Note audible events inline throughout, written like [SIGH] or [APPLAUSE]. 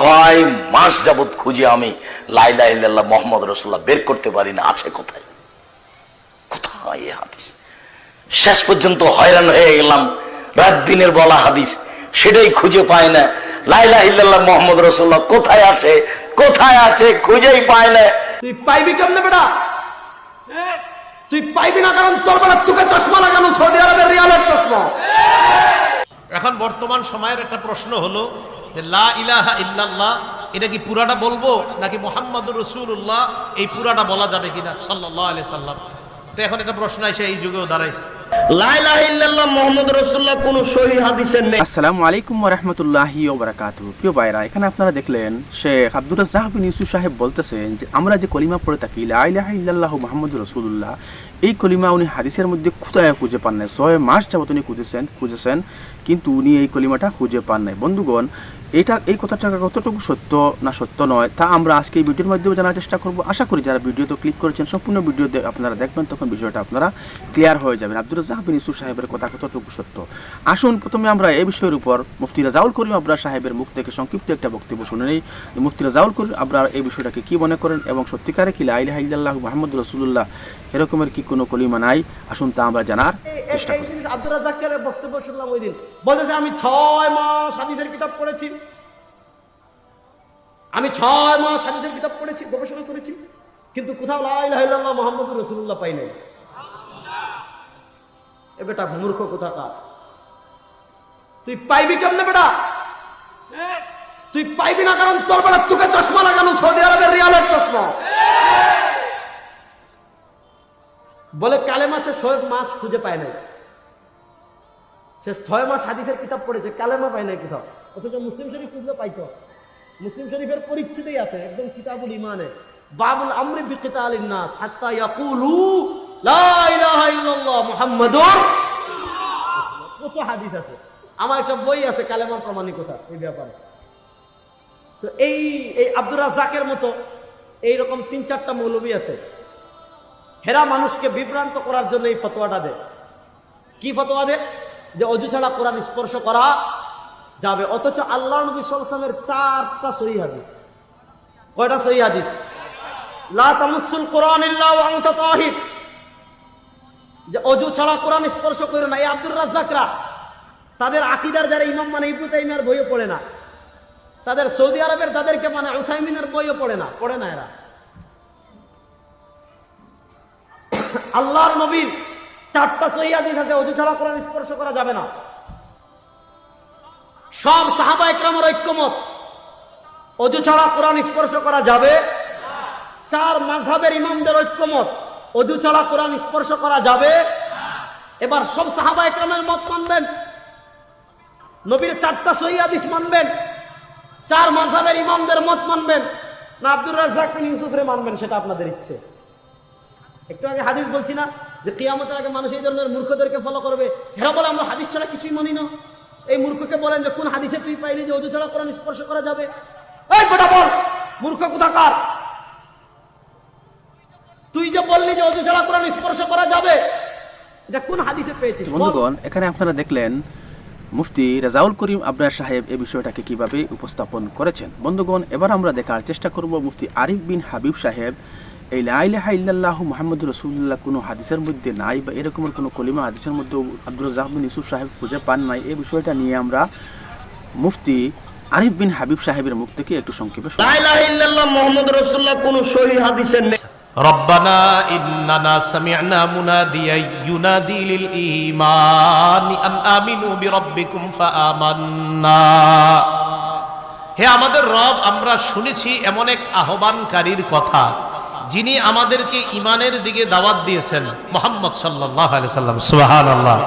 ছয় মাস যাবত খুঁজে আমি লাইলা ইল্লাল্লাহ মোহাম্মদ রসুল্লাহ বের করতে পারি না। আছে কোথায়? কোথায় এ হাদিস? শেষ পর্যন্ত হয়রান হয়ে গেলাম। রাত দিনের বলা হাদিস সেটাই খুঁজে পায় না। লাইলা ইল্লাল্লাহ মোহাম্মদ রসুল্লাহ কোথায় আছে? কোথায় আছে খুঁজেই পায় না। তুই পাইবি কেমনে বেটা? তুই পাইবি না কারণ তোর বেটা চোখে চশমা লাগানো সৌদি আরবের রিয়ালের চশমা। এখন বর্তমান সময়ের একটা প্রশ্ন হলো যে লা ইলাহা ইল্লাল্লাহ এটা কি পুরাটা বলব নাকি মোহাম্মদুর রসুল্লাহ এই পুরাটা বলা যাবে কিনা? সাল্লাহ আলি সাল্লাম। তো এখন একটা প্রশ্ন এসে এই যুগেও দাঁড়াইছে। লাইলা ইল্লাল্লাহ মোহাম্মদ রাসূলুল্লাহ কোন সহি হাদিসের নেই। আসসালামু আলাইকুম রহমতুল্লাহি প্রিয় ভাইরা এখানে আপনারা দেখলেন শেখ আব্দুর রাজ্জাক বিন ইউসুফ সাহেব বলতেছেন যে আমরা যে কলিমা পড়ে থাকি লা ইলাহা ইল্লাল্লাহু মুহাম্মাদুর এই কলিমা উনি হাদিসের মধ্যে কোথায় খুঁজে পান নাই। ছয় মাস যাবত উনি খুঁজেছেন খুঁজেছেন কিন্তু উনি এই কলিমাটা খুঁজে পান নাই। বন্ধুগণ এটা, এই কথাটা কতটুকু সত্য না সত্য নয়, তা আমরা আজকে এই ভিডিওর মাধ্যমে জানার চেষ্টা করব। আশা করি যারা ভিডিওতে ক্লিক করেছেন, সম্পূর্ণ ভিডিও আপনারা দেখবেন, তখন বিষয়টা আপনারা ক্লিয়ার হয়ে যাবেন আব্দুর রাজ্জাক বিন সাহেবের কথা কতটুকু সত্য? আসুন, প্রথমে আমরা এই বিষয়ের উপর মুফতি রাজাউল করিম আবরার সাহেবের মুখ থেকে সংক্ষিপ্ত একটা বক্তব্য শুনে নেই। মুফতি রাজাউল করিম আবরার এই বিষয়টাকে কি মনে করেন এবং সত্যিকারে কি লাইলাহ মোহাম্মদ রসুল্লাহ এরকমের কি কোনো কলিমা নাই? আসুন তা আমরা জানার চেষ্টা করি। আব্দুর রাজ্জাকের বক্তব্য শুনলাম ওই দিন। বলতেছে আমি ছয় মাস হাদিসের কিতাব পড়েছি। আমি ছয় মাস হাদিসের কিতাব পড়েছি গবেষণা করেছি। কিন্তু কোথাও পাই নাই। এ বেটা মূর্খ কোথাকার? তুই পাইবি কেমনে বেটা? তুই পাইবি না কারণ তোর বেটা চোখে চশমা লাগানো সৌদি আরবের রিয়ালের চশমা। বলে কালেমা সে ছয় মাস খুঁজে পায় নাই। সে ছয় মাস হাদিসের কিতাব পড়েছে, কালেমা পায় নাই কোথাও। অথচ মুসলিম শরীফ খুঁজলে পাইতো। মুসলিম শরীফের পরিচ্ছেদেই আছে, একদম কিতাবুল ইমানে বাবুল আমরি বিকিতা আলিন নাস, হাত্তা ইয়াকুলু কত হাদিস আছে। আমার একটা বই আছে, কালেমার প্রমাণিকতা, এই ব্যাপারে। তো এই এই আব্দুর রাজ্জাকের মতো এইরকম তিন চারটা মৌলবী আছে। হেরা মানুষকে বিভ্রান্ত করার জন্য এই ফতোয়াটা দেয় কি ফতোয়া দেয় যে অজু ছাড়া কোরআন স্পর্শ করা যাবে। অথচ আল্লাহ নবী সালামের চারটা সহি হাদিস। কয়টা সহি হাদিস? লা তামুসুল কোরআন যে অজু ছাড়া কোরআন স্পর্শ করো না। এই আব্দুর রাজ্জাকরা, তাদের আকিদার যারা ইমাম মানে ইবনু তাইমিয়ার বইও পড়ে না। তাদের সৌদি আরবের তাদেরকে মানে উসাইমিনের বইও পড়ে না। পড়ে না এরা। আল্লাহর নবীর চারটা সহি হাদিস আছে, অজু ছাড়া কোরআন স্পর্শ করা যাবে না। সব সাহাবা একরামের ঐক্যমত। অজু ছাড়া কোরআন স্পর্শ করা যাবে চার মাঝহাবের ইমামদের ঐক্যমত। অজু ছাড়া কোরআন স্পর্শ করা যাবে এবার সব সাহাবা একরামের মত মানবেন। নবীর চারটা সহি হাদিস মানবেন। চার মাঝহাবের ইমামদের মত মানবেন। না, আব্দুর রাজ্জাক বিন ইউসুফরে মানবেন, সেটা আপনাদের ইচ্ছে। একটু আগে হাদিস বলছি না যে কিয়ামতের আগে মানুষ এই ধরনের মূর্খদেরকে ফলো করবে। হেরা বলে, আমরা হাদিস ছাড়া কিছুই মানি না। এই মূর্খকে বলেন যে, কোন হাদিসে তুই পাইলি যে অজু ছাড়া স্পর্শ করা যাবে? এই বল! মূর্খ তুই যে বললি যে অজু ছাড়া স্পর্শ করা যাবে, এটা কোন হাদিসে পেয়েছিস? বন্ধুগণ, এখানে আপনারা দেখলেন মুফতি রাজাউল করিম আবরার সাহেব এই বিষয়টাকে কীভাবে উপস্থাপন করেছেন। বন্ধুগণ, এবার আমরা দেখার চেষ্টা করব মুফতি আরিফ বিন হাবিব সাহেব এই লাইলাহা ইল্লাল্লাহ মুহাম্মদ রসুল্লাহ কোনো হাদিসের মধ্যে নাই বা এরকমের কোনো কলিমা হাদিসের মধ্যে আব্দুল রাজাক বিন ইউসুফ সাহেব খুঁজে পান নাই এই বিষয়টা নিয়ে আমরা মুফতি আরিফ বিন হাবিব সাহেবের মুখ থেকে একটু সংক্ষেপে শুনবো। লা ইলাহা ইল্লাল্লাহ মুহাম্মদ রাসূলুল্লাহ কোন সহি হাদিসের নেই ربنا إننا سمعنا مناديا ينادي للإيمان أن آمنوا بربكم فآمنا হে আমাদের রব আমরা শুনেছি এমন এক আহ্বানকারীর কথা যিনি আমাদেরকে ইমানের দিকে দাওয়াত দিয়েছেন মোহাম্মদ সাল্লাম। সুহান আল্লাহ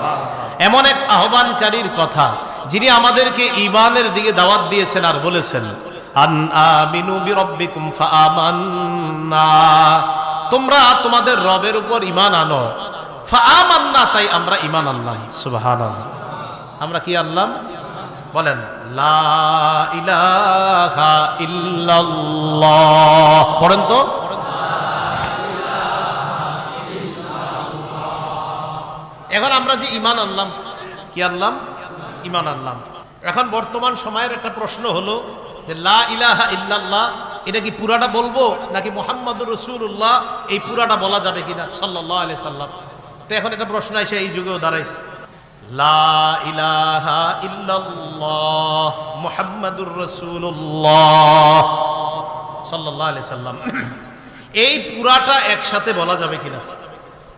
এমন এক আহ্বানকারীর কথা, যিনি আমাদেরকে ইমানের দিকে দাওয়াত দিয়েছেন আর বলেছেন তোমরা তোমাদের রবের উপর ইমান আনো। ফাআমান্না, তাই আমরা ইমান আনলাম। সুবহানাল্লাহ। আমরা কি আনলাম? বলেন, লা ইলাহা ইল্লাল্লাহ। পড়েন তো। এখন আমরা যে ইমান আনলাম, কি আনলাম? ইমান আনলাম। এখন বর্তমান সময়ের একটা প্রশ্ন হলো যে লা ইলাহা ইল্লাল্লাহ, এটা কি পুরাটা বলব নাকি মোহাম্মদুর রসুল্লাহ এই পুরাটা বলা যাবে কিনা? সাল্লাহ আলি সাল্লাম। তো এখন একটা প্রশ্ন এসে এই যুগেও দাঁড়াইছে। মোহাম্মদুর রসুল্লাহ এই পুরাটা একসাথে বলা যাবে কিনা?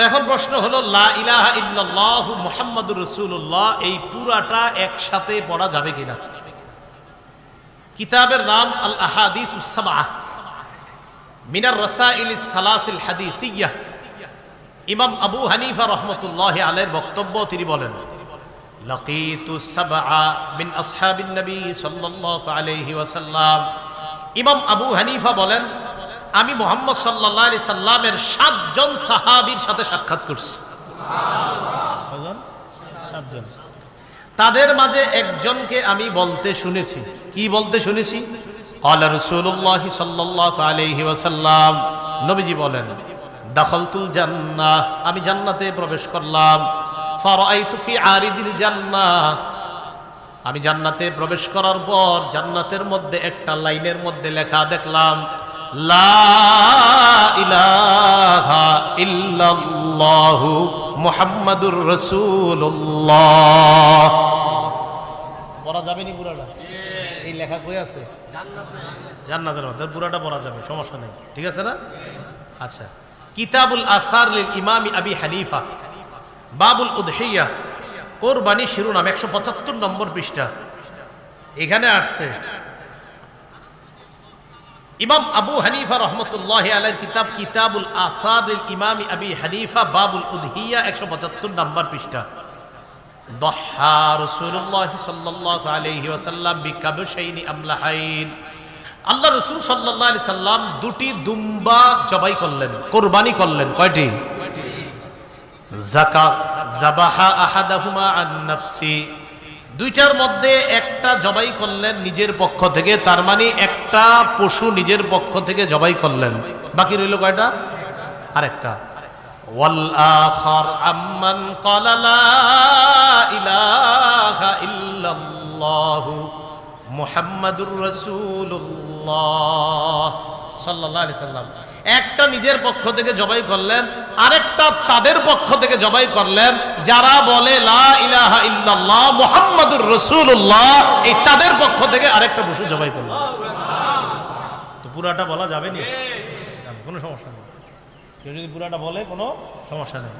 তো এখন প্রশ্ন হলো, লা ইলাহা ইল্লাল্লাহ মুহাম্মাদুর রাসূলুল্লাহ, এই পুরাটা একসাথে পড়া যাবে কিনা? কিতাবের নাম আল আহাদিস মিনার রাসাইল সালাসিল ইমাম আবু হানিফা রহমতুল্লাহ আলের বক্তব্য তিনি বলেন ইমাম আবু হানিফা বলেন আমি মোহাম্মদ সাল্লাহ আলি সাল্লামের সাতজন সাহাবীর সাথে সাক্ষাৎ করছি তাদের মাঝে একজনকে আমি বলতে শুনেছি কি বলতে শুনেছি قال رسول الله صلى الله عليه وسلم নবীজি বলেন দাখলতুল জান্নাহ আমি জান্নাতে প্রবেশ করলাম ফারাআইতু ফি আরিদিল জান্নাহ আমি জান্নাতে প্রবেশ করার পর জান্নাতের মধ্যে একটা লাইনের মধ্যে লেখা দেখলাম লা ইলাহা ইল্লাল্লাহু মুহাম্মাদুর রাসূলুল্লাহ। পড়া যাবে নি পুরাটা এই লেখা কই আছে? জান্নাতের মধ্যে। পুরাটা পড়া যাবে সমস্যা নেই। ঠিক আছে না? আচ্ছা। কিতাবুল আসার লিল ইমামি আবি হানিফা। বাবুল উদহিয়া কোরবানি শিরোনাম একশো পঁচাত্তর নম্বর পৃষ্ঠা। এখানে আসছে ইমাম আবু হানিফা রহমতুল্লাহ আলের কিতাব কিতাবুল আসাদ ইমাম আবি হানিফা বাবুল উদহিয়া একশো পঁচাত্তর নম্বর পৃষ্ঠা। দহা রসুল্লাহ সাল্লাহ আলহি ওসাল্লাম বিকাবশাইনি আমলাহাইন। আল্লাহ রসুল সাল্লাহ আলি সাল্লাম দুটি দুম্বা জবাই করলেন কোরবানি করলেন কয়টি? জাকাত জাবাহা আহাদাহুমা আন নাফসি। দুইটার মধ্যে একটা জবাই করলেন নিজের পক্ষ থেকে, তার মানে একটা পশু নিজের পক্ষ থেকে জবাই করলেন। বাকি রইল কয়টা? আরেকটা। ওয়াল আখার আম্মান ক্বালা লা ইলাহা ইল্লাল্লাহু মুহাম্মাদুর রাসূলুল্লাহ সাল্লাল্লাহু আলাইহি সাল্লাম। একটা নিজের পক্ষ থেকে জবাই করলেন, আরেকটা তাদের পক্ষ থেকে জবাই করলেন, যারা বলে, লা ইলাহা ইল্লাল্লাহ মুহাম্মাদুর রাসূলুল্লাহ, এই তাদের পক্ষ থেকে আরেকটা পশু জবাই করলেন। তো পুরাটা বলা যাবে নি? কোনো সমস্যা নেই। কেউ যদি পুরাটা বলে, কোনো সমস্যা নেই।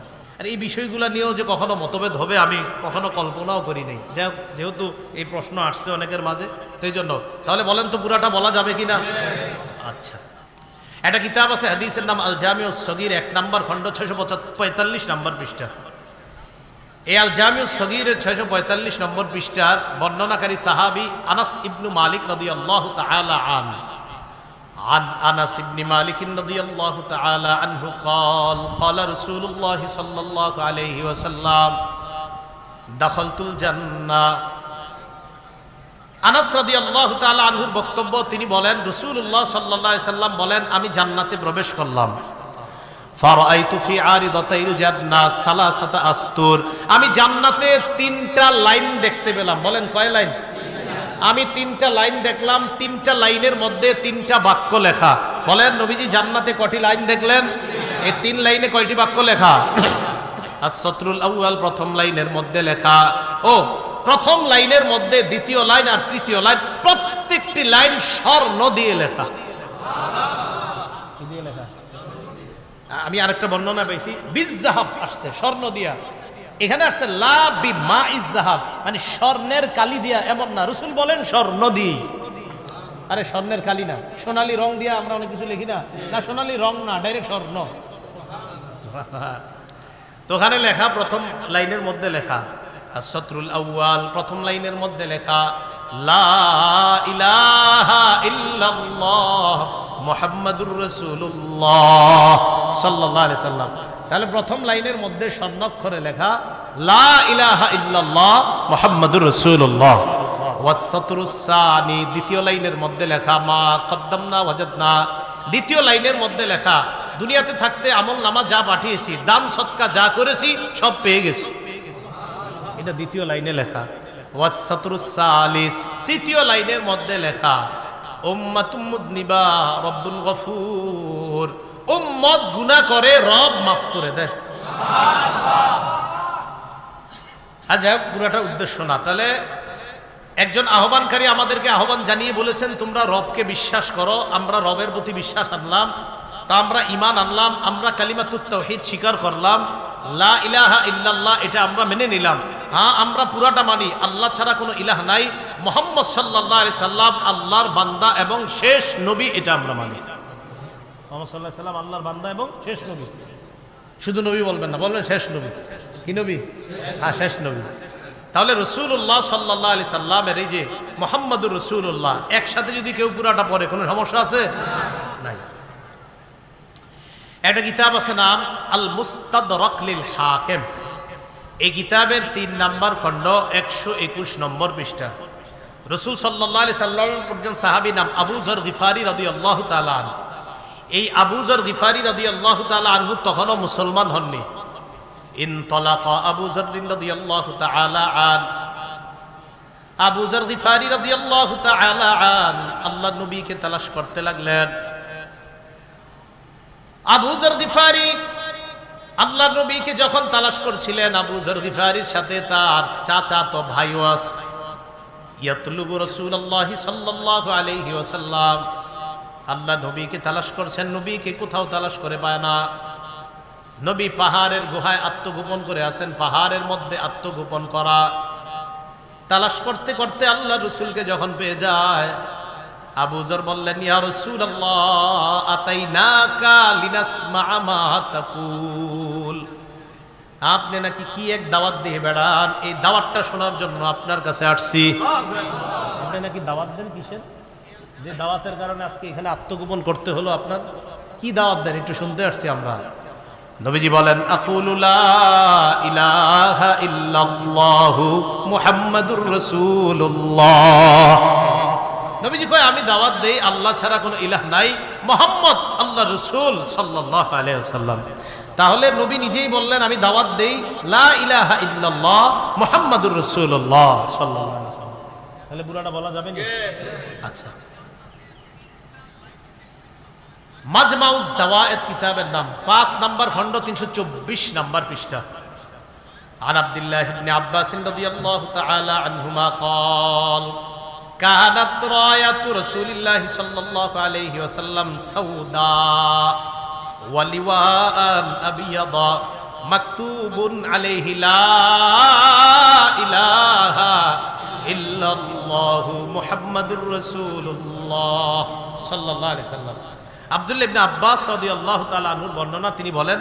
আর এই বিষয়গুলো নিয়েও যে কখনো মতভেদ হবে, আমি কখনো কল্পনাও করি নাই। যাই যেহেতু এই প্রশ্ন আসছে অনেকের মাঝে এই জন্য। তাহলে বলেন তো পুরাটা বলা যাবে কি না আচ্ছা। একটা কিতাব আছে হাদিসের নাম আল জামিউ সগির এক নম্বর খণ্ড ছয়শো পঁয়তাল্লিশ নম্বর পৃষ্ঠা এই আল জামিউ সগিরের ছয়শো পঁয়তাল্লিশ নম্বর পৃষ্ঠার বর্ণনাকারী সাহাবি আনাস ইবনু মালিক রদি আল্লাহ তাআলা আন عن انس بن مالك رضي الله تعالى عنه قال قال رسول الله صلى الله عليه وسلم دخلت الجنه আনাস রাদিয়াল্লাহু তাআলা আনহুর বক্তব্য, তিনি বলেন, রাসূলুল্লাহ সাল্লাল্লাহু আলাইহি সাল্লাম বলেন, আমি জান্নাতে প্রবেশ করলাম। আমি জান্নাতে তিনটা লাইন দেখতে পেলাম। বলেন, কয় লাইন? আমি তিনটা লাইন দেখলাম, তিনটা লাইনের মধ্যে তিনটা বাক্য লেখা। বলেন, নবীজি জান্নাতে কটি লাইন দেখলেন? এই তিন লাইনে কয়টি বাক্য লেখা? [COUGHS] আর শত্রুল আউয়াল প্রথম লাইনের মধ্যে লেখা, ও প্রথম লাইনের মধ্যে দ্বিতীয় লাইন আর তৃতীয় লাইন প্রত্যেকটি লাইন স্বর্ণ দিয়ে লেখা। আমি আরেকটা বর্ণনা পেয়েছি বিজাহাব আসছে স্বর্ণ দিয়া। এখানে আসছে লা বি মা ইজাহাব মানে স্বর্ণের কালি দিয়া এমন না। রসুল বলেন স্বর্ণ দি। আরে স্বর্ণের কালি না। সোনালী রং দিয়া আমরা অনেক কিছু লিখি না। না সোনালী রং না ডাইরেক্ট স্বর্ণ তো ওখানে লেখা প্রথম লাইনের মধ্যে লেখা। আর শত্রুল আউয়াল, প্রথম লাইনের মধ্যে লেখা, লা ইলাহা সাল্লাম। তাহলে প্রথম লাইনের মধ্যে লেখা, লা ইলাহা ইল্লাল্লাহ মুহাম্মাদুর ওয়াসসাতরুসানি দ্বিতীয় লাইনের মধ্যে লেখা, মা কদ্দামনা ওয়াজাদনা। দ্বিতীয় লাইনের মধ্যে লেখা, দুনিয়াতে থাকতে আমল নামা যা পাঠিয়েছি, দান সৎকা যা করেছি, সব পেয়ে গেছি। এটা দ্বিতীয় লাইনে লেখা। ওয়াসাতুরুসালিস তৃতীয় লাইনের মধ্যে লেখা গফুর। করে রব মাফ করে আচ্ছা উদ্দেশ্য না। তাহলে একজন আহ্বানকারী আমাদেরকে আহ্বান জানিয়ে বলেছেন, তোমরা রবকে বিশ্বাস করো, আমরা রবের প্রতি বিশ্বাস আনলাম, তা আমরা ইমান আনলাম, আমরা কালিমাতুত তাওহীদ স্বীকার করলাম, লা ইলাহা ইল্লাল্লাহ, এটা আমরা মেনে নিলাম। হ্যাঁ আমরা পুরাটা মানি। আল্লাহ ছাড়া কোনো ইলাহ নাই। মোহাম্মদ সাল্লাল্লাহু আলাইহি সাল্লাম আল্লাহর বান্দা এবং শেষ নবী এটা আমরা মানি। মোহাম্মদ সাল্লাম আল্লাহর বান্দা এবং শেষ নবী। শুধু নবী বলবেন না, বলবেন শেষ নবী। কি নবী? হ্যাঁ শেষ নবী। তাহলে রসুল্লাহ সাল্লাহ আলি সাল্লামের এই যে মোহাম্মদুর রসুল্লাহ একসাথে যদি কেউ পুরাটা পড়ে, কোনো সমস্যা আছে? নাই। একটা কিতাব আছে নাম আল মুস্তাদ রকলিল হাকেম এই কিতাবের তিন নাম্বার খণ্ড একশো একুশ নম্বর পৃষ্ঠা। রসুল সাল্লাহ আলি সাল্লাম একজন সাহাবি নাম আবুজর গিফারি রদি আল্লাহ তালান এই আবুজর গিফারি রদি আল্লাহ তালা আনহু তখনও মুসলমান হননি। ইন তলাকা আবুজর রদি আল্লাহ তালা আন। আবুজর গিফারি রদি আল্লাহ তালা আন। আল্লাহ নবীকে তালাশ করতে লাগলেন। আবুজর গিফারি আল্লাহ নবীকে যখন তালাশ করছিলেন, আবু জার গিফারির সাথে তার চাচা তো ভাই আস। ইয়াতলুবু রাসূলুল্লাহি সাল্লাল্লাহু আলাইহি ওয়াসাল্লাম। আল্লাহ নবীকে তালাশ করছেন, নবীকে কোথাও তালাশ করে পায় না। নবী পাহাড়ের গুহায় আত্মগোপন করে আছেন, পাহাড়ের মধ্যে আত্মগোপন করা। তালাশ করতে করতে আল্লাহ রসুলকে যখন পেয়ে যায় আবুজর বললেন ইয়া রসুল তাকুল। আপনি নাকি কি এক দাওয়াত দিয়ে বেড়ান? এই দাওয়াতটা শোনার জন্য আপনার কাছে আসছি। আপনি নাকি দাওয়াত দেন কিসের? যে দাওয়াতের কারণে আজকে এখানে আত্মগোপন করতে হলো আপনার। কি দাওয়াত দেন? একটু শুনতে আসছি আমরা। নবীজি বলেন ইলাহা ইল্লাল্লাহু মুহাম্মাদুর রাসূলুল্লাহ। নবীজি কয় আমি দাওয়াত দেই আল্লাহ ছাড়া কোনো ইলাহ নাই মোহাম্মদ আল্লাহ রসুল সাল্লাল্লাহু আলাইহি ওয়াসাল্লাম তাহলে নবী নিজেই বললেন আমি দাওয়াত দেই লা ইলাহা ইল্লাল্লাহ মুহাম্মাদুর রাসূলুল্লাহ সাল্লাল্লাহু আলাইহি ওয়াসাল্লাম তাহলে পুরাটা বলা যাবে না আচ্ছা মাজমাউজ জাওয়ায়েদ কিতাবের নাম পাঁচ নাম্বার খণ্ড তিনশো চব্বিশ নাম্বার পৃষ্ঠা عن عبد الله بن عباس رضي الله تعالى عنهما قال কানাত রায়াতু রাসূলিল্লাহি সাল্লাল্লাহু আলাইহি ওয়াসাল্লাম সাউদা ওয়ালিওয়ান আবিয়াদা মাকতুবুন আলাইহি লা ইলাহা ইল্লাল্লাহ মুহাম্মাদুর রাসূলুল্লাহ সাল্লাল্লাহু আলাইহি সাল্লাম আব্দুল্লাহ আব্বাস রাদিয়াল্লাহু তাআলা আনহুর বর্ণনা তিনি বলেন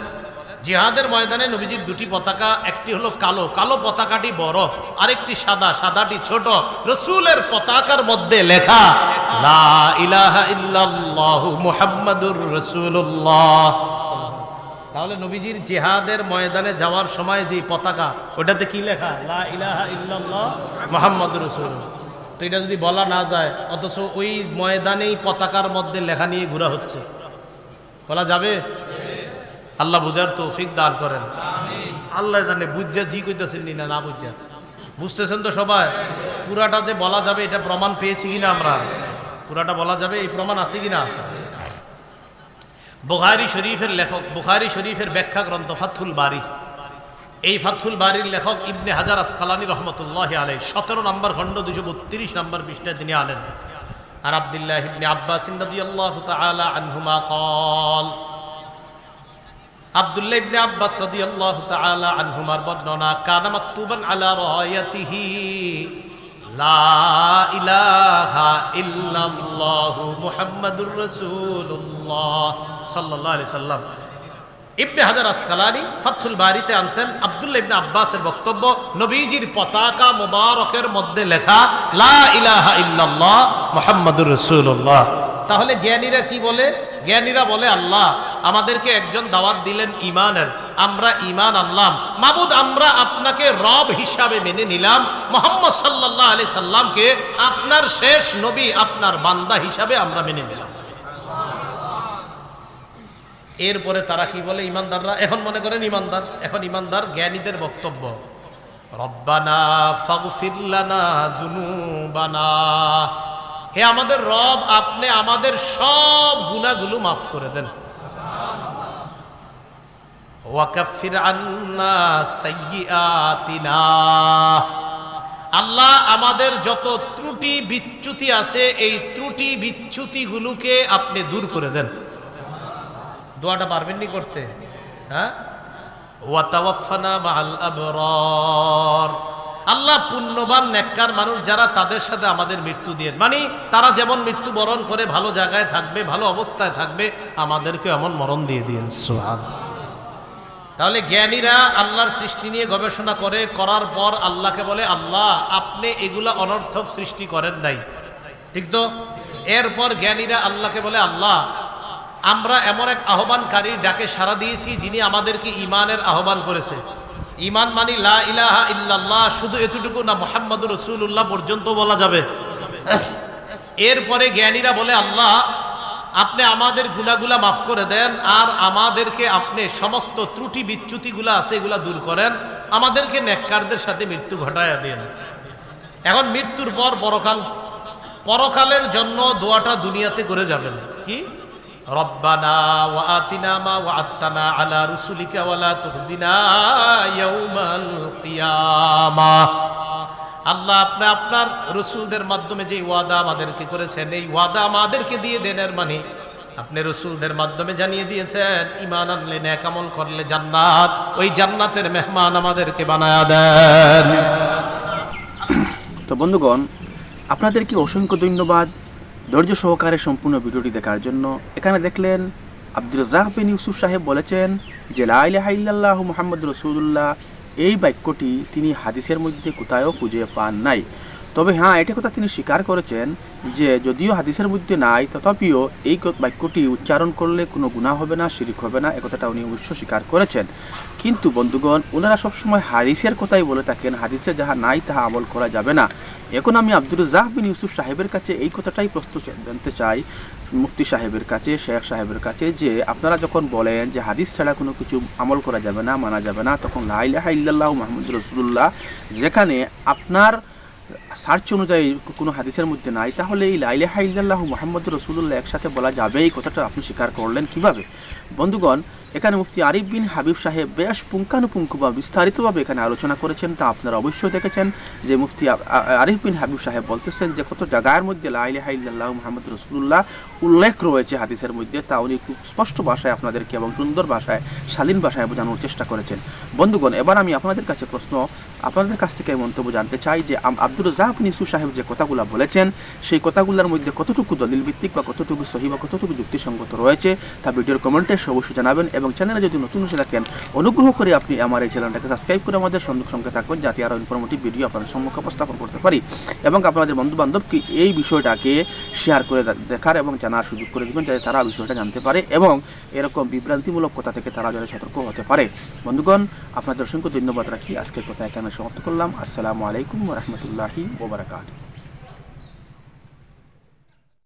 জিহাদের ময়দানে নবীজির দুটি পতাকা, একটি হলো কালো। কালো পতাকাটি বড়, আরেকটি সাদা। সাদাটি ছোট। রসুলের পতাকার মধ্যে লেখা, লা ইলাহা ইল্লাল্লাহু তাহলে নবীজির জেহাদের ময়দানে যাওয়ার সময় যে পতাকা, ওটাতে কি লেখা? লা ইলাহা মুহাম্মাদুর রাসূলুল্লাহ। তো এটা যদি বলা না যায়, অথচ ওই ময়দানেই পতাকার মধ্যে লেখা নিয়ে ঘোরা হচ্ছে। বলা যাবে? আল্লাহ বুঝার তৌফিক দান করেন। আল্লাহ জানে বুঝা জি কইতেছেন না না বুঝা বুঝতেছেন তো সবাই? পুরাটা যে বলা যাবে, এটা প্রমাণ পেয়েছি কিনা আমরা? পুরাটা বলা যাবে, এই প্রমাণ আছে কিনা? আছে বুখারি শরীফের লেখক, বুখারি শরীফের ব্যাখ্যা গ্রন্থ ফাথুল বাড়ি এই ফাথুল বাড়ির লেখক ইবনে হাজার আসকালানি রহমতুল্লাহ আলে সতেরো নম্বর খণ্ড দুশো বত্রিশ নম্বর পৃষ্ঠায় তিনি আনেন। আর আবদুল্লাহ ইবনে আব্বাস ইন্দাদি আল্লাহ তালা আনহুমা কল আব্দুল্লাহ ইবনে আব্বাস রাদিয়াল্লাহু তাআলা আনহুমার বর্ণনা, কানা মাকতুবান আলা রায়াতিহি, লা ইলাহা ইল্লাল্লাহু মুহাম্মাদুর রাসূলুল্লাহ সাল্লাল্লাহু আলাইহি সাল্লাম। ইবনে হাজার আসকালানি ফাথুল বাড়িতে আনছেন আব্দুল্লাহ ইবনে আব্বাসের বক্তব্য, নবীজির পতাকা মোবারকের মধ্যে লেখা, লা ইলাহা ইল্লাল্লাহ মুহাম্মাদুর রাসূলুল্লাহ। তাহলে জ্ঞানীরা কি বলে? জ্ঞানীরা বলে, আল্লাহ, আমাদেরকে একজন দাওয়াত দিলেন ইমানের আমরা ইমান আনলাম। মাবুদ, আমরা আপনাকে রব হিসাবে মেনে নিলাম। মোহাম্মদ সাল্লাল্লাহ আলি সাল্লামকে আপনার শেষ নবী, আপনার বান্দা হিসাবে আমরা মেনে নিলাম। এরপরে তারা কি বলে ইমানদাররা এখন মনে করেন ইমানদার এখন ইমানদার জ্ঞানীদের বক্তব্য, রব্বানা ফাগফির লানা জুনুবানা হে আমাদের রব, আপনি আমাদের সব গুনাহগুলো মাফ করে দেন। আল্লাহ আমাদের যত ত্রুটি বিচ্যুতি আছে, এই ত্রুটি বিচ্যুতিগুলোকে আপনি দূর করে দেন। দোয়াটা পারবেননি করতে? হ্যাঁ? ওয়াতাওয়াফানা আবরার। আল্লাহ পুণ্যবান, নেককার মানুষ যারা তাদের সাথে আমাদের মৃত্যু দিয়ে মানে তারা যেমন মৃত্যু বরণ করে ভালো জায়গায় থাকবে, ভালো অবস্থায় থাকবে, আমাদেরকে এমন মরণ দিয়ে দিন সুবহান। তাহলে জ্ঞানীরা আল্লাহর সৃষ্টি নিয়ে গবেষণা করে, করার পর আল্লাহকে বলে, আল্লাহ, আপনি এগুলা অনর্থক সৃষ্টি করেন নাই। ঠিক তো? এরপর জ্ঞানীরা আল্লাহকে বলে, আল্লাহ, আমরা এমন এক আহ্বানকারীর ডাকে সাড়া দিয়েছি যিনি আমাদেরকে ইমানের আহ্বান করেছে। ইমান মানি লা ইলাহা শুধু এতটুকু না, মোহাম্মদুর রসুল্লাহ পর্যন্ত বলা যাবে। এরপরে জ্ঞানীরা বলে, আল্লাহ, আপনি আমাদের গুনাগুলা মাফ করে দেন, আর আমাদেরকে আপনি সমস্ত ত্রুটি বিচ্যুতিগুলা আছে, এগুলা দূর করেন, আমাদেরকে নেককারদের সাথে মৃত্যু ঘটায়া দেন। এখন মৃত্যুর পর পরকাল, পরকালের জন্য দোয়াটা দুনিয়াতে করে যাবেন। কি? রব্বানা ওয়া ওয়া'আদতানা আলা রুসুলিকা ওয়ালা তুখজিনা ইয়াউমাল আল্লাহ আপনি আপনার রসুলদের মাধ্যমে যে ওয়াদা আমাদেরকে করেছেন, এই ওয়াদা আমাদেরকে দিয়ে দেন এর মানে। আপনি রসুলদের মাধ্যমে জানিয়ে দিয়েছেন ইমান আনলে ন্যাক আমল করলে জান্নাত, ওই জান্নাতের মেহমান আমাদেরকে বানায়া দেন। তো বন্ধুগণ আপনাদেরকে অসংখ্য ধন্যবাদ? ধৈর্য সহকারে সম্পূর্ণ ভিডিওটি দেখার জন্য এখানে দেখলেন আব্দুল রাজাক বিন ইউসুফ সাহেব বলেছেন যে লাইলাহ মোহাম্মদ রসুল্লাহ এই বাক্যটি তিনি হাদিসের মধ্যে কোথায়ও খুঁজে পান নাই। তবে হ্যাঁ এটা কথা তিনি স্বীকার করেছেন যে যদিও হাদিসের মধ্যে নাই, তথাপিও এই বাক্যটি উচ্চারণ করলে কোনো গুণা হবে না, শিরিক হবে না একথাটা উনি অবশ্য স্বীকার করেছেন। কিন্তু বন্ধুগণ ওনারা সবসময় হাদিসের কথাই বলে থাকেন, হাদিসে যাহা নাই তাহা আমল করা যাবে না। এখন আমি আব্দুল রাজাক বিন ইউসুফ সাহেবের কাছে এই কথাটাই চা- জানতে চাই, মুফতি সাহেবের কাছে, শেখ সাহেবের কাছে, যে আপনারা যখন বলেন যে হাদিস ছাড়া কোনো কিছু আমল করা যাবে না, মানা যাবে না, তখন লাইলাহা ইল্লাল্লাহ মাহমুদ রসুল্লাহ যেখানে আপনার সার্চ অনুযায়ী কোনো হাদিসের মধ্যে নাই, তাহলে এই লাইলেহা ইল্লাহ মোহাম্মদ রসুল্লাহ একসাথে বলা যাবে, এই কথাটা আপনি স্বীকার করলেন কীভাবে? বন্ধুগণ এখানে মুফতি আরিফ বিন হাবিব সাহেব বেশ পুঙ্খানুপুঙ্খ বা বিস্তারিতভাবে এখানে আলোচনা করেছেন, তা আপনারা অবশ্যই দেখেছেন। যে মুফতি আরিফ বিন হাবিব সাহেব বলতেছেন যে, কত জায়গার মধ্যে লাইলাহা মোহাম্মদ রসুল্লাহ উল্লেখ রয়েছে হাদিসের মধ্যে। তা উনি খুব স্পষ্ট ভাষায় আপনাদেরকে এবং সুন্দর ভাষায়, শালীন ভাষায় বোঝানোর চেষ্টা করেছেন। বন্ধুগণ, এবার আমি আপনাদের কাছে প্রশ্ন, আপনাদের কাছ থেকে মন্তব্য জানতে চাই যে আব্দুর রাজাক নিসু সাহেব যে কথাগুলো বলেছেন, সেই কথাগুলোর মধ্যে কতটুকু দলিল ভিত্তিক বা কতটুকু সহি বা কতটুকু যুক্তিসঙ্গত রয়েছে, তা ভিডিওর কমেন্টে অবশ্যই জানাবেন এবং চ্যানেলে যদি নতুন এসে থাকেন, অনুগ্রহ করে আপনি আমার এই চ্যানেলটাকে সাবস্ক্রাইব করে আমাদের সঙ্গে সঙ্গে থাকবেন যাতে আরও ইনফরমেটিভ ভিডিও আপনাদের সম্মুখে উপস্থাপন করতে পারি এবং আপনাদের বন্ধু বান্ধবকে এই বিষয়টাকে শেয়ার করে দেখার এবং জানার সুযোগ করে দেবেন, যাতে তারা বিষয়টা জানতে পারে এবং এরকম বিভ্রান্তিমূলক কথা থেকে তারা যেন সতর্ক হতে পারে। বন্ধুগণ, আপনাদের অসংখ্য ধন্যবাদ রাখি। আজকের কথা এখানে সমাপ্ত করলাম। আসসালামু আলাইকুম রহমতুল্লাহি ওবরাকাত